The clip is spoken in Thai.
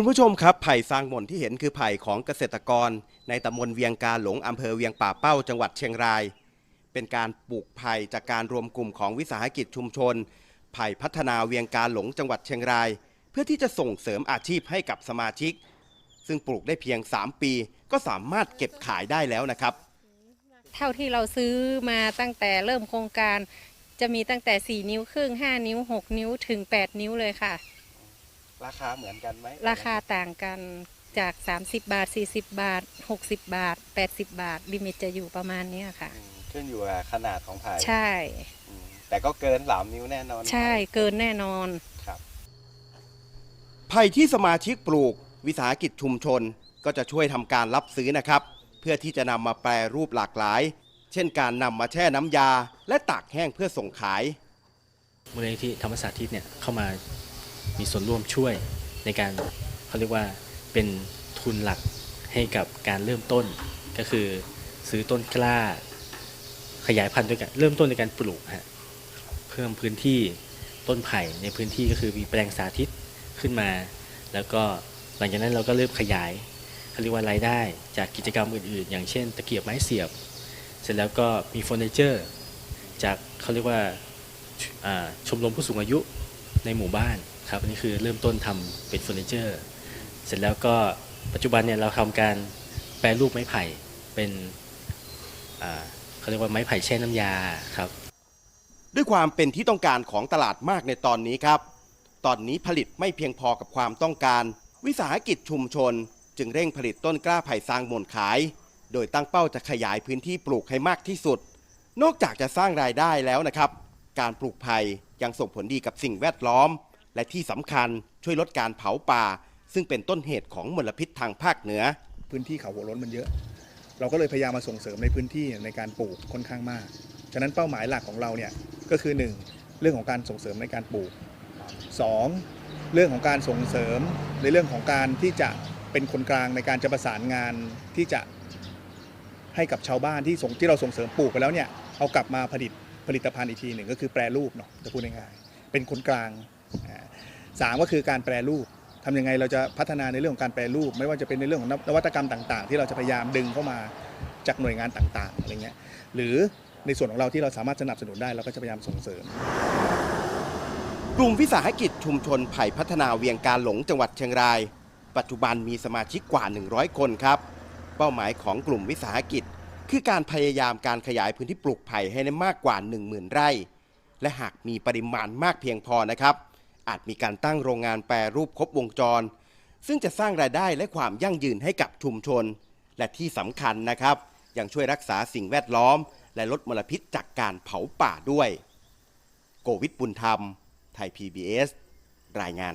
คุณผู้ชมครับไผ่ซางหม่นที่เห็นคือไผ่ของเกษตรกร ในตำบลเวียงกาหลงอำเภอเวียงป่าเป้าจังหวัดเชียงราย เป็นการปลูกไผ่จากการรวมกลุ่มของวิสาหกิจชุมชน ไผ่พัฒนาเวียงกาหลงจังหวัดเชียงราย เพื่อที่จะส่งเสริมอาชีพให้กับสมาชิก ซึ่งปลูกได้เพียง 3 ปี ก็สามารถเก็บขายได้แล้วนะครับ เท่าที่เราซื้อมาตั้งแต่เริ่มโครงการ จะมีตั้งแต่ 4 นิ้วครึ่ง 5 นิ้ว 6 นิ้วถึง 8 นิ้วเลยค่ะ ราคาเหมือนกันไหมราคาต่างกันจาก 30 บาท 40 บาท 60 บาท 80 บาทลิมิตจะอยู่ประมาณเนี้ยค่ะขึ้นอยู่กับขนาดของไผ่ใช่แต่ก็เกิน3นิ้วแน่นอนใช่เกินแน่นอนไผ่ที่สมาชิกปลูก วิสาหกิจชุมชนก็จะช่วยทำการรับซื้อนะครับ เพื่อที่จะนำมาแปรรูปหลากหลาย เช่นการนำมาแช่น้ำยา และตากแห้งเพื่อส่งขาย มูลนิธิธรรมศาสตร์ทิศเนี่ยเข้ามา มีส่วนร่วมช่วยในการเขาเรียกว่าเป็นทุนหลักให้กับการเริ่มต้น ก็คือซื้อต้นกล้า ขยายพันธุ์ด้วยกันเริ่มต้นในการปลูกฮะเพิ่มพื้นที่ต้นไผ่ในพื้นที่ก็คือมีแปลงสาธิตขึ้นมา แล้วก็หลังจากนั้นเราก็เริ่มขยายเขาเรียกว่ารายได้จากกิจกรรมอื่นๆ อย่างเช่น ตะเกียบไม้เสียบ เสร็จแล้วก็มีเฟอร์นิเจอร์ จากเขาเรียกว่าอ่าชมรมผู้สูงอายุในหมู่บ้าน ครับอันนี้คือเริ่มต้นทำเป็นเฟอร์นิเจอร์ เสร็จแล้วก็ปัจจุบันเนี่ยเราทำการแปรรูปไม้ไผ่เป็นเขาเรียกว่าไม้ไผ่แช่น้ำยาครับ ด้วยความเป็นที่ต้องการของตลาดมากในตอนนี้ครับ ตอนนี้ผลิตไม่เพียงพอกับความต้องการ วิสาหกิจชุมชน จึงเร่งผลิตต้นกล้าไผ่ซางม่นขาย โดยตั้งเป้าจะขยายพื้นที่ปลูกให้มากที่สุด นอกจากจะสร้างรายได้แล้วนะครับ การปลูกไผ่ยังส่งผลดีกับสิ่งแวดล้อม และที่สำคัญช่วยลดการเผาป่า ซึ่งเป็นต้นเหตุของมลพิษทางภาคเหนือ พื้นที่เขาหัวล้นมันเยอะ เราก็เลยพยายามมาส่งเสริมในพื้นที่ในการปลูกค่อนข้างมาก ฉะนั้นเป้าหมายหลักของเราเนี่ยก็คือ 1 เรื่องของการส่งเสริมในการปลูก 2 เรื่องของการส่งเสริมในเรื่องของการที่จะเป็นคนกลางในการจะประสานงานที่จะให้กับชาวบ้านที่ส่งที่เราส่งเสริมปลูกไปแล้วเนี่ยเอากลับมาผลิตผลิตภัณฑ์อีกทีหนึ่งก็คือแปรรูปเนาะจะพูดง่ายๆเป็นคนกลาง สามก็คือการแปรรูปทำยังไงเราจะพัฒนาในเรื่องของการแปรรูป ไม่ว่าจะเป็นในเรื่องของนวัตกรรมต่าง ๆ ที่เราจะพยายามดึงเข้ามาจากหน่วยงานต่างๆอะไรเงี้ยหรือในส่วนของเราที่เราสามารถสนับสนุนได้เราก็จะพยายามส่งเสริม กลุ่มวิสาหกิจชุมชนไผ่พัฒนาเวียงการหลงจังหวัดเชียงราย ปัจจุบันมีสมาชิกกว่า 100 คนครับ เป้าหมายของกลุ่มวิสาหกิจ คือการพยายามการขยายพื้นที่ปลูกไผ่ให้ได้มากกว่า 10,000 ไร่ และหากมีปริมาณมากเพียงพอนะครับ อาจมีการตั้งโรงงานแปรรูปครบวงจร ซึ่งจะสร้างรายได้และความยั่งยืนให้กับชุมชน และที่สำคัญนะครับ ยังช่วยรักษาสิ่งแวดล้อม และลดมลพิษจากการเผาป่าด้วย โกวิทบุญธรรม ไทย PBS รายงาน